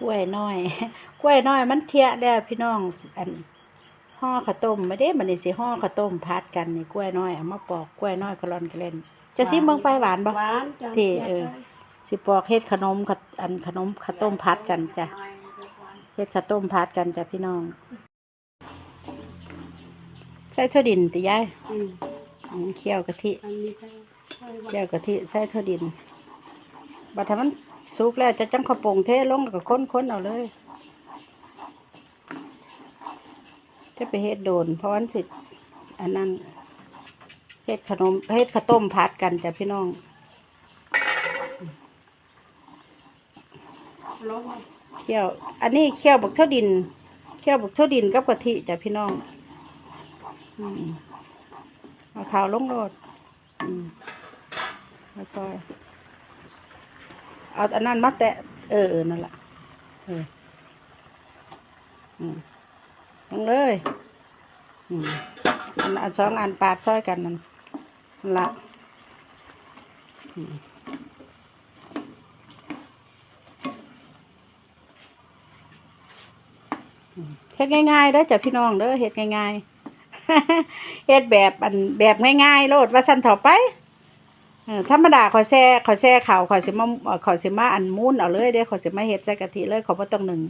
กล้วยน้อย กล้วยน้อยมันเทียแล้วพี่น้องอันห่อข้าวต้มไม่ได้มันนี่สิห่อข้าวต้มพัดกันนี่กล้วยน้อยเอามาปอกกล้วยน้อยกะลอนกะเล่นจะซิมเบิ่งไปหวานบ่หวานจ้ะที่เออสิปอกเฮ็ดขนมขะอันขนมข้าวต้มพัดกันจ้ะเฮ็ดข้าวต้มพัดกันจ้ะพี่น้อง ใส่ถั่วดินติยายอืมอืมเคี่ยวกะทิอันนี้ก็ค่อยว่าเคี่ยวกะทิใส่ถั่วดินบัดถ้ามัน สุกแล้วจะจังข้าวโป่งเทลงแล้วก็ค้นๆเอาเลย จะไปเฮ็ดโดน เพราะวันสิอันนั้นเฮ็ดขนมเฮ็ดข้าวต้มพัดกันจ้ะพี่น้องเคี่ยว อันนี้เคี่ยวบักเท่าดินเคี่ยวบักเท่าดินกับกะทิจ้ะพี่น้องอืมข้าวลงโรดอืมแล้วก็ เอาอันนั้นมาแตะเออเออนั่นแหละเออลงเลยอันอันสองอันปาดซ้อยกันนั่นนั่นละเฮ็ดง่ายๆเด้อจ้ะพี่น้องเด้อเฮ็ดง่ายๆเฮ็ดแบบอันแบบง่ายๆโลดว่าซั่นเถาไป ธรรมดาขอยแซ่ขอยแซ่ข้าวขอยสิมาเอ่อขอยสิมาอันมูนเอาเลยเด้อขอยสิมาเฮ็ดใส่กะทิเลยขอยบ่ต้องนึ่ง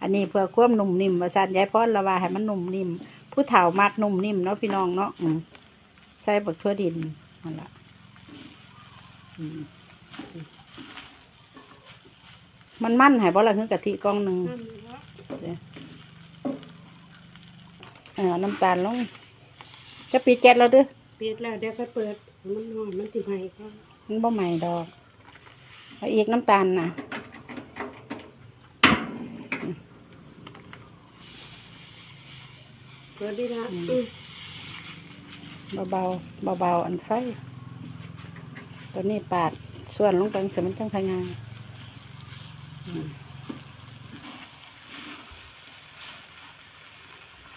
อันนี้เพื่อความนุ่มนิ่มว่าซั่นยายพรละว่าให้มันนุ่มนิ่ม ผู้เฒ่ามักนุ่มนิ่มเนาะพี่น้องเนาะอืมใส่บักทั่วดินนั่นล่ะอืมมันมันให้บ่ล่ะคือกะทิกล่องหนึงนั่นเนาะเออน้ำตาลลงจะปิดแก๊สแล้วเด้อปิดแล้วเดี๋ยวก็เปิด มันนอนมันสิไหม้ก็มันบ่ใหม่ดอกเอาอีกน้ำตาลนะเปิดได้ละอืมเบาๆเบาๆอันไฟ ตัวนี้ปาดส่วนลงไปเสียมันจังพงายอืม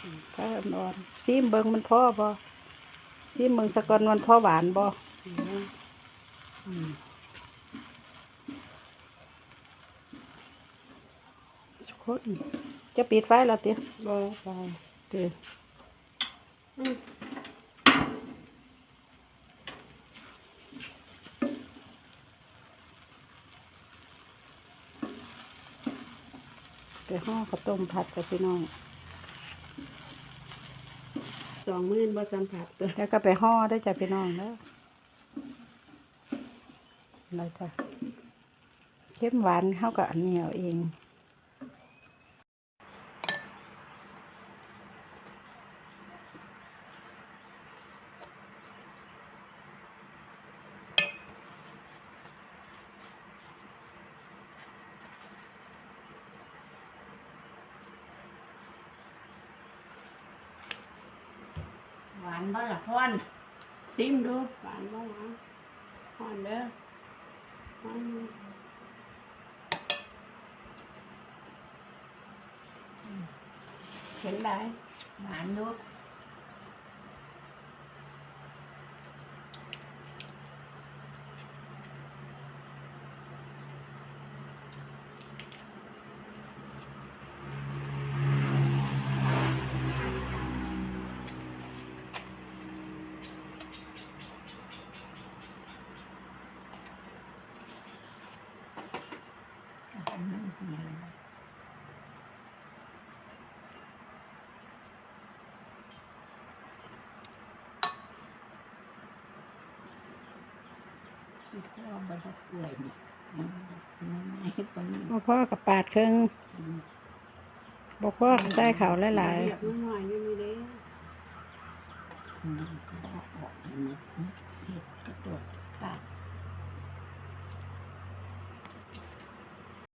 อืมก็นอนซีมเบิงมันพ่อบ่ ซีมเบิงสะกอนมันพ่อหวานบ่อืมสุกคนจะปิดไฟแล้วเตี้ยบ่ไปเตี้ยอืมไปห่อข้าวต้มผัดกับพี่น้อง สองมื้อบ่สัมผัสตัวแล้วก็ไปห่อได้จ้ะพี่น้องแล้วอะไรจ้ะเข้มหวานเข้ากับอันนี้เอาเอง หวานบ่ล่ะพ่อนซิมดูหวานบ่หวานพ่อนเด้อหวานอยู่อืมเห็นได้หวานดู พ่อบ่ได้กล้วยนี่อืมไม่ให้คนนี้บ่พ่อกับปาดเครื่องบ่พ่อก็ใส่เขาวหลายเรียบน้อยๆอยู่นี่เด้อืมก็ออกนี่เห็ดกระโดดปาก